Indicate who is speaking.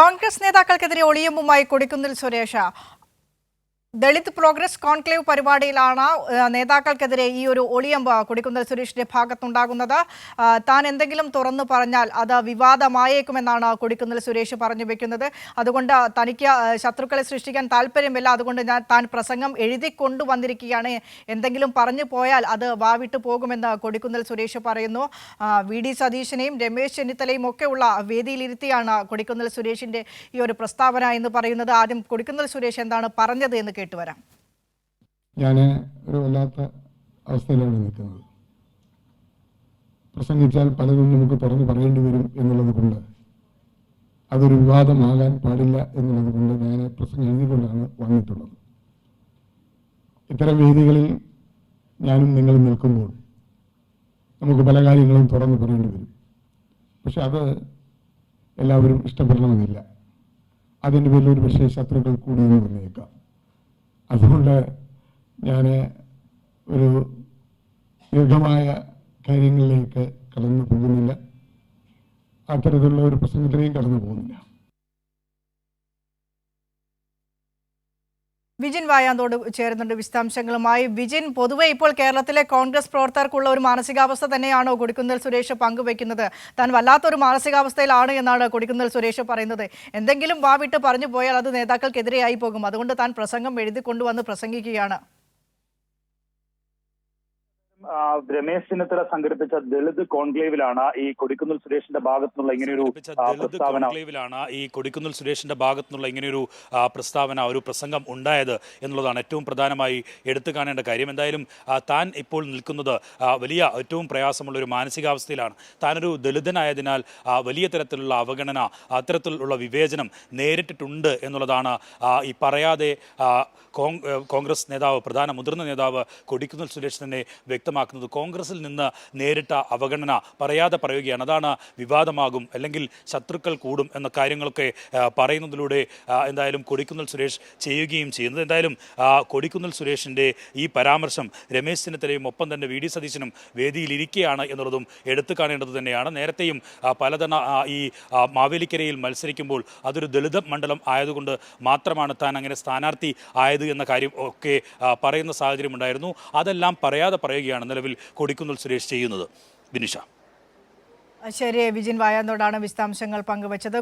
Speaker 1: കോൺഗ്രസ് നേതാക്കൾക്കെതിരെ ഒളിയമ്പുമായി Kodikunnil Suresh. Dalit progress conclave പരിപാടിയിലാണ് നേതാക്കൾക്കെതിരെ ഈ ഒരു ഒളിയമ്പ് കൊടിക്കുന്നിൽ സുരേഷിന്റെ ഭാഗത്തുണ്ടാകുന്നത്. താൻ എന്തെങ്കിലും തുറന്നു പറഞ്ഞാൽ അത് വിവാദമായേക്കുമെന്നാണ് കൊടിക്കുന്നിൽ സുരേഷ് പറഞ്ഞു വെക്കുന്നത്. അതുകൊണ്ട് തനിക്ക് ശത്രുക്കളെ സൃഷ്ടിക്കാൻ താല്പര്യമില്ല. അതുകൊണ്ട് ഞാൻ താൻ പ്രസംഗം എഴുതി കൊണ്ടുവന്നിരിക്കുകയാണ്. എന്തെങ്കിലും പറഞ്ഞു പോയാൽ അത് വാവിട്ട് പോകുമെന്ന് കൊടിക്കുന്നിൽ സുരേഷ് പറയുന്നു. വി. ഡി. സതീശനെയും രമേശ് ചെന്നിത്തലയും ഒക്കെ ഉള്ള വേദിയിലിരുത്തിയാണ് കൊടിക്കുന്നിൽ സുരേഷിന്റെ ഈ ഒരു പ്രസ്താവന എന്ന് പറയുന്നത്. ആദ്യം കൊടിക്കുന്നിൽ സുരേഷ് എന്താണ് പറഞ്ഞത് എന്ന് കേട്ടുവരാം
Speaker 2: ഞാൻ ഒരു വല്ലാത്ത അവസ്ഥയിലാണ് നിൽക്കുന്നത്. പ്രസംഗിച്ചാൽ പലതും നമുക്ക് പറഞ്ഞു പറയേണ്ടി വരും എന്നുള്ളത് കൊണ്ട് അതൊരു വിവാദമാകാൻ പാടില്ല എന്നുള്ളത് കൊണ്ട് ഞാൻ പ്രസംഗം എഴുതിക്കൊണ്ടാണ് വന്നിട്ടുള്ളത്. ഇത്തരം വേദികളിൽ ഞാനും നിങ്ങളും നിൽക്കുമ്പോൾ നമുക്ക് പല കാര്യങ്ങളും തുറന്നു പറയേണ്ടി വരും. പക്ഷെ അത് എല്ലാവരും ഇഷ്ടപ്പെടണമെന്നില്ല. അതിന്റെ പേരിൽ ഒരു പക്ഷേ ശത്രുക്കൾ കൂടിയെന്ന് വന്നേക്കാം അതുകൊണ്ട് ഞാൻ ഒരു ദീർഘമായ കാര്യങ്ങളിലേക്ക് കടന്നു പോകുന്നില്ല. അത്തരത്തിലുള്ള ഒരു പ്രസംഗത്തിലേക്കും കടന്നു പോകുന്നില്ല.
Speaker 1: വിജിൻ വായാന്തോട് ചേരുന്നുണ്ട് വിശദാംശങ്ങളുമായി. വിജിൻ പൊതുവെ ഇപ്പോൾ കേരളത്തിലെ കോൺഗ്രസ് പ്രവർത്തകർക്കുള്ള ഒരു മാനസികാവസ്ഥ തന്നെയാണോ കൊടിക്കുന്നിൽ സുരേഷ് പങ്കുവെക്കുന്നത് താൻ വല്ലാത്തൊരു മാനസികാവസ്ഥയിലാണ് എന്നാണ് കൊടിക്കുന്നിൽ സുരേഷ് പറയുന്നത്. എന്തെങ്കിലും വാവിട്ട് പറഞ്ഞു പോയാൽ അത് നേതാക്കൾക്കെതിരെയായി പോകും. അതുകൊണ്ട് താൻ പ്രസംഗം എഴുതി കൊണ്ടുവന്ന് പ്രസംഗിക്കുകയാണ്.
Speaker 3: രമേശ് ചെന്നിത്തല സംഘടിപ്പിച്ച ദളിത് കോൺക്ലേവിലാണ് ഈ കൊടിക്കുന്നിൽ സുരേഷിന്റെ ഭാഗത്തുനിന്നുള്ള ഇങ്ങനെയൊരു
Speaker 4: കോൺക്ലേവിലാണ് ഈ കൊടിക്കുന്നിൽ സുരേഷിന്റെ ഭാഗത്തുനിന്നുള്ള ഇങ്ങനെയൊരു പ്രസ്താവന ഒരു പ്രസംഗം ഉണ്ടായത് എന്നുള്ളതാണ് ഏറ്റവും പ്രധാനമായി എടുത്തു കാണേണ്ട കാര്യം. എന്തായാലും താൻ ഇപ്പോൾ നിൽക്കുന്നത് വലിയ ഏറ്റവും പ്രയാസമുള്ള ഒരു മാനസികാവസ്ഥയിലാണ്. താനൊരു ദളിതനായതിനാൽ വലിയ തരത്തിലുള്ള അവഗണന അത്തരത്തിലുള്ള വിവേചനം നേരിട്ടിട്ടുണ്ട് എന്നുള്ളതാണ് ഈ പറയാതെ കോൺഗ്രസ് നേതാവ് പ്രധാന മുതിർന്ന നേതാവ് കൊടിക്കുന്നിൽ സുരേഷ് തന്നെ വ്യക്തമാക്കുന്നത് കോൺഗ്രസിൽ നിന്ന് നേരിട്ട അവഗണന പറയാതെ പറയുകയാണ്. അതാണ് വിവാദമാകും അല്ലെങ്കിൽ ശത്രുക്കൾ കൂടും എന്ന കാര്യങ്ങളൊക്കെ പറയുന്നതിലൂടെ എന്തായാലും കൊടിക്കുന്നിൽ സുരേഷ് ചെയ്യുകയും ചെയ്യുന്നത് എന്തായാലും കൊടിക്കുന്നൽ സുരേഷിന്റെ ഈ പരാമർശം രമേശ് ചെന്നിത്തലയും ഒപ്പം തന്നെ വി ഡി സതീശനും വേദിയിലിരിക്കുകയാണ് എന്നുള്ളതും എടുത്തു കാണേണ്ടത് തന്നെയാണ്. നേരത്തെയും പലതവണ ഈ മാവേലിക്കരയിൽ മത്സരിക്കുമ്പോൾ അതൊരു ദളിത് മണ്ഡലം ആയതുകൊണ്ട് മാത്രമാണ് താൻ അങ്ങനെ സ്ഥാനാർത്ഥി ആയത് എന്ന കാര്യം ഒക്കെ പറയുന്ന സാഹചര്യമുണ്ടായിരുന്നു അതെല്ലാം പറയാതെ പറയുകയാണ് നിലവിൽ കൊടിക്കുന്നിൽ സുരേഷ് ചെയ്യുന്നത്. ബിനിഷ.
Speaker 1: ശരി വിജിൻ വായാന്തോടാണ് വിശദാംശങ്ങൾ പങ്കുവച്ചത്.